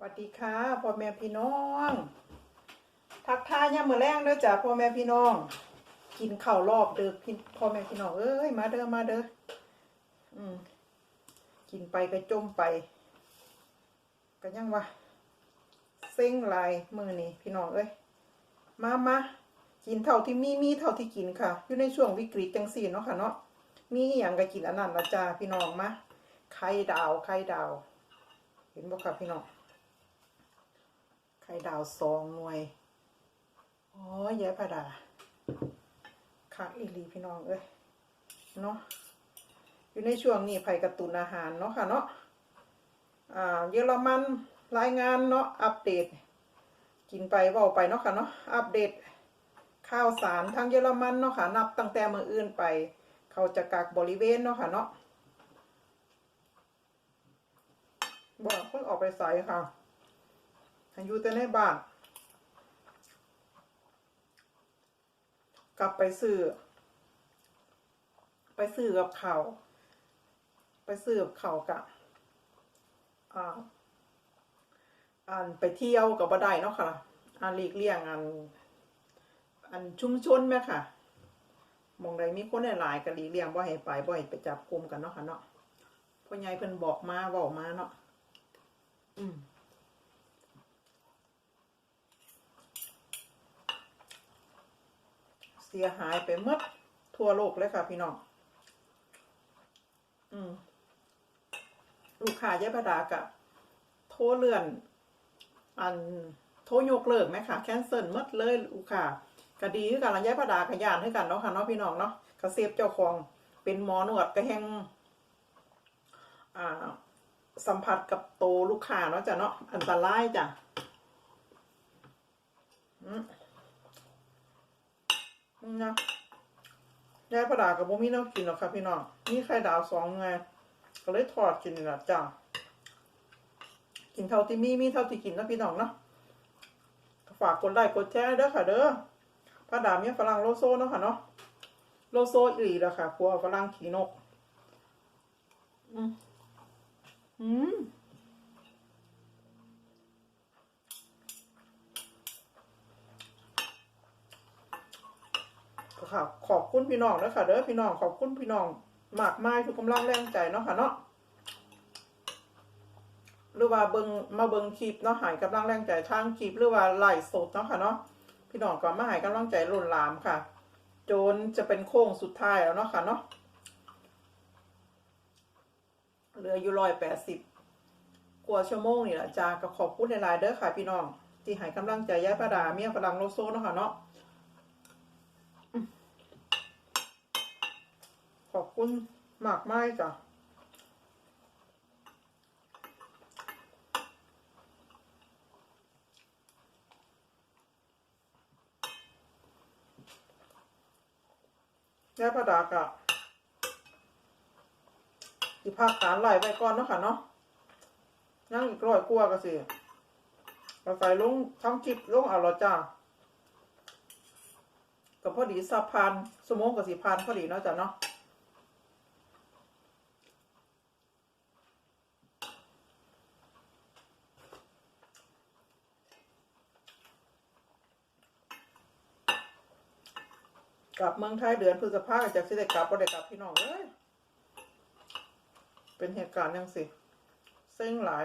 สวัสดีค่ะพ่อแม่พี่น้อง ทักทายย่ามมือแรงเด้อจ้ะพ่อแม่พี่น้อง กินข้าวรอบเด้อพี่พ่อแม่พี่น้องเอ้ยมาเด้อมาเด้ออืมกินไปก็จมไปก็ยังว่าเซ็งลายมือนี่พี่น้องเอ้ยมามากินเท่าที่มีมีเท่าที่กินค่ะ อยู่ในช่วงวิกฤตจังสี่เนาะค่ะเนาะมีอย่างก็กินอันนั้นละจ้าพี่น้องมาไข่ดาวไข่ดาว เห็นบ่ค่ะพี่น้อง ข่ดาวสองหน่วย อ๋อยายพดาคักอีลีพี่น้องเอ้ย เนาะ อยู่ในช่วงนี้ไผ่กระตุนอาหารเนาะค่ะเนาะ อ่า เยอรมันรายงานเนาะ อัปเดต กินไปเว้าไปเนาะค่ะเนาะ อัปเดตข่าวสารทางเยอรมันเนาะค่ะ นับตั้งแต่มืออื่นไป เขาจะกักบริเวณเนาะค่ะเนาะบอกเพิ่งออกไปใส่ค่ะ ให้อยู่แต่ในบ้าน กลับไปซื้อ ไปซื้อกับเขาวไปซื้อกับเขาวกับอ่าอันไปเที่ยวกับบ่ได้เนาะค่ะอันหลีกเลี่ยงอันอันชุมชนแม่ค่ะมองใดมีคนหลายๆก็หลีกเลี่ยงบ่ให้ไปบ่ให้ไปจับกลุ่มกันเนาะค่ะเนาะพ่อใหญ่เพิ่นบอกมาเว้ามาเนาะอืม เสียหายไปหมดทั่วโลกเลยค่ะพี่น้อง อืม ลูกค้ายายประดากะโทรเลื่อน อันโทรยกเลิกไหมค่ะ แคนเซิลมดเลยลูกค้าก็ดีคือกันละยายประดากะยานให้กันเนาะค่ะเนาะพี่น้องเนาะกระเซฟเจ้าของเป็นหมอนวดก็แหงอ่า สัมผัสกับโตลูกค้าเนาะจ้ะเนาะอันตรายจ้ะอืม นะยายประดากับโบมี่น้องกินหรอกครับพี่น้องนี่ไข่ดาวสองไงก็เลยทอดกินนี่แหละจ้ากินเท่าที่มีมีเท่าที่กินนะพี่น้องเนาะฝากกดไลค์กดแชร์เด้อค่ะ เด้อพระดามีฝรั่งโลโซเนาะค่ะเนาะโลโซอีหลีละค่ะพวกฝรั่งขี่นก อืมอืม ค่ะ ขอบคุณพี่น้องนะค่ะเด้อพี่น้องขอบคุณพี่น้องมากมายทุกกำลังแรงใจเนาะค่ะเนาะหรือว่าเบิงมาเบิงคลิปเนาะหายกำลังแรงใจทางคลิปหรือว่าไลฟ์สดเนาะค่ะเนาะพี่น้องก็มาหายกำลังใจล้นหลามค่ะ จนจะเป็นโค้งสุดท้ายแล้วเนาะค่ะเนาะเหลืออยู่ร้อยแปดสิบกว่าชั่วโมงนี่แหละจ้าก็ขอบคุณในไลน์เด้อค่ะพี่น้องที่หายกำลังใจย้ายประดาเมียพลังโลโซเนาะค่ะเนาะ ขอบคุณมากมากจ้ะยายประดากะอีภาคฐานไหลไปก่อนเนาะค่ะเนาะยังอีกร้อยกว่าก็สิเราใส่ลงทำคลิปลงเอาละจ้าก็พอดีสับพันสมองกับสีพันพอดีเนาะจ้ะเนาะ กลับเมืองไทยเดือนพฤษภาจากสิได้กลับก็ได้กลับพี่น้องเอ้ยเป็นเหตุการณ์ยังสิเซ็งหลาย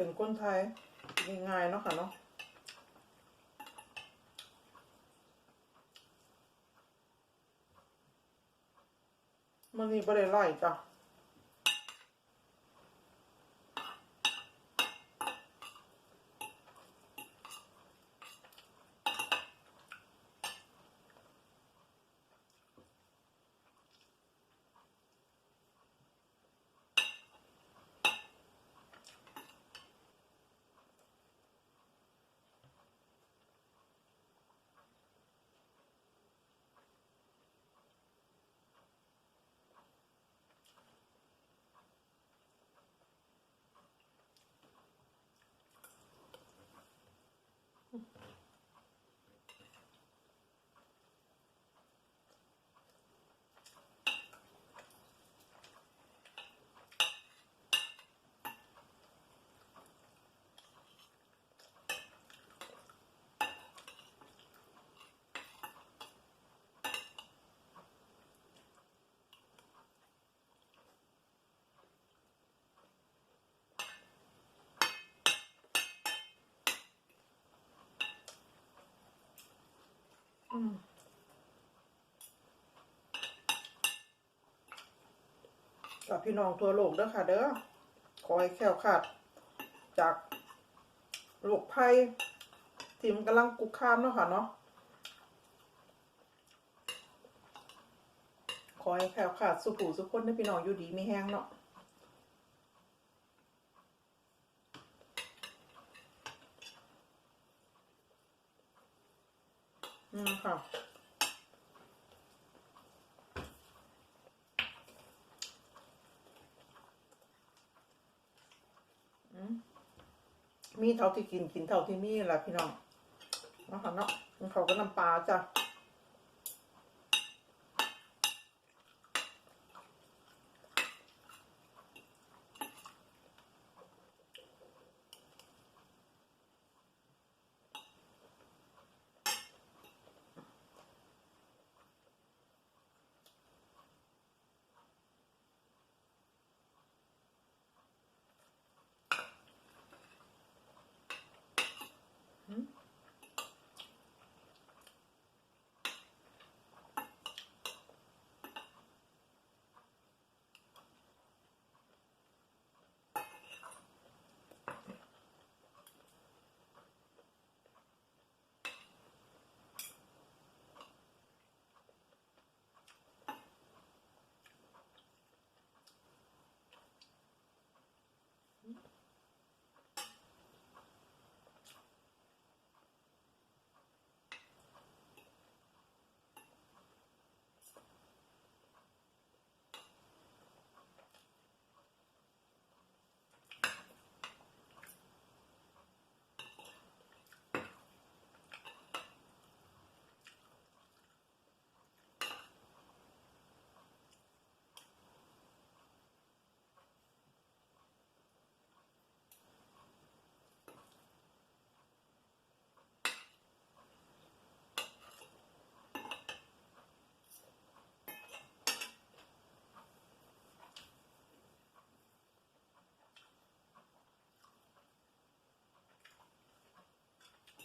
เป็นคนไทยง่ายๆเนาะค่ะเนาะมันนี่ประเด็นไรจ้ะ กับพี่น้องทั่วโลกเด้อค่ะ เด้อขอให้แคล้วคลาด จากโรคภัยที่มันกำลังกุกคามเนาะค่ะเนาะขอให้แคล้วคลาดสุขูสุขคนได้อพี่น้องอยู่ดีไม่แห้งเนาะ อืมค่ะอืมมีเท่าที่กินกินเท่าที่มีแหละพี่น้องนะคะเนาะเขาก็น้ำปลาจ้ะ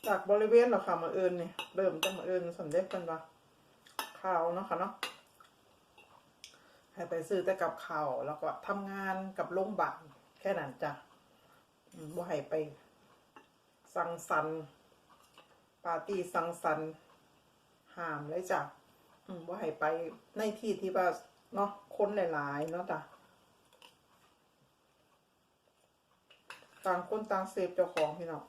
จากบริเวณเหราค่ะมาเอิญเนี่ยเริ่มจะมาเอิญสำเร็จกันว่าข่าวเนาะค่ะเนาะให้ไปซื้อแต่กับข่าวแล้วก็ทำงานกับโรงพยาบาลแค่นั้นจ้ะอืมว่าให้ไปสังสรรค์ปาร์ตี้สังสรรค์ห้ามเลยจ้ะอืมว่าให้ไปในที่ที่ว่าเนาะคนหลายๆเนาะจ้ะต่างคนต่างเซฟเจ้าของพี่น้อง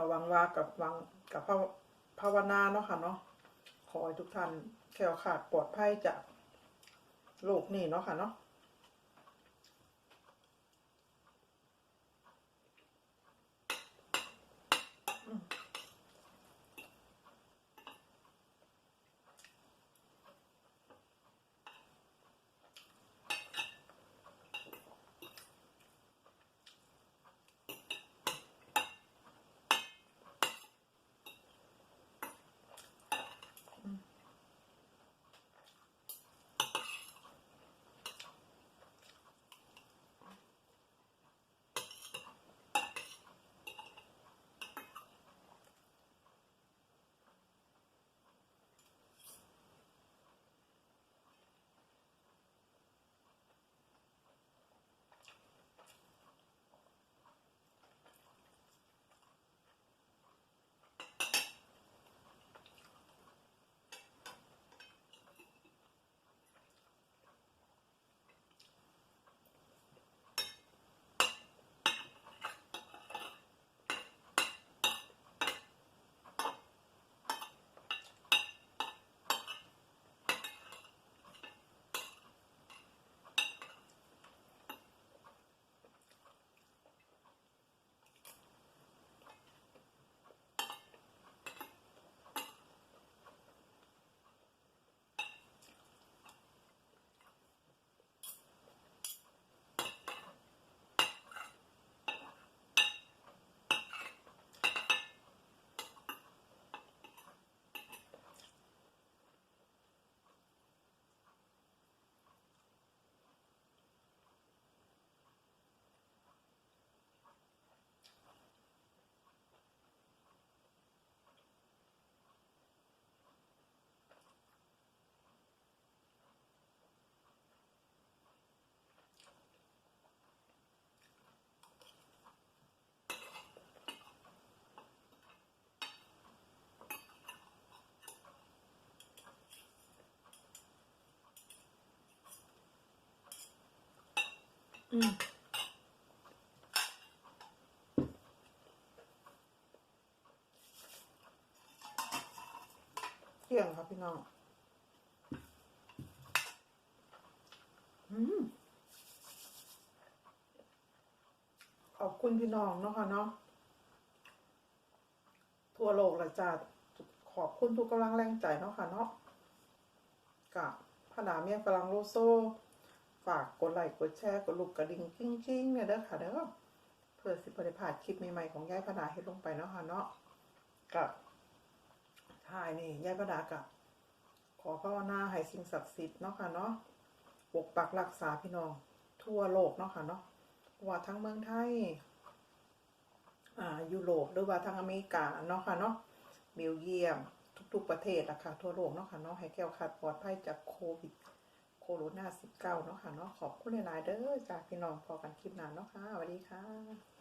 ก็หวังว่ากับหวังกับภาวนาเนาะค่ะเนาะขอให้ทุกท่านแข็งขาดปลอดภัยจากโรคนี้เนาะค่ะเนาะ เที่ยงครับพี่น้อง อืมขอบคุณพี่น้องเนาะค่ะเนาะทั่วโลกละจ้าขอบคุณทุกกำลังแรงใจเนาะค่ะเนาะกับพระดาเมียกำลังโลโซ ฝากกดไลค์กดแชร์กดลูกกระดิ่งกิ้งๆเนี่ยเด้อค่ะเด้อเพื่อสิบริพาดคลิปใหม่ๆของยายพระดาเฮ็ดลงไปเนาะค่ะเนาะกับถ่ายนี่ยายพระดากับขอภาวนาให้สิ่งศักดิ์สิทธิ์เนาะค่ะเนาะปกปักรักษาพี่น้อง ทั่วโลกเนาะค่ะเนาะว่าทั้งเมืองไทยอ่ายุโรปหรือว่าทางอเมริกาเนาะค่ะเนาะเบลเยียมทุกๆประเทศละค่ะทั่วโลกเนาะค่ะเนาะให้แก้วขาดปลอดภัยจากโควิด โคโรนา19เนาะค่ะเนาะขอบคุณหลายๆเด้อจากพี่น้องพอกันคลิปหน้าเนาะค่ะสวัสดีค่ะ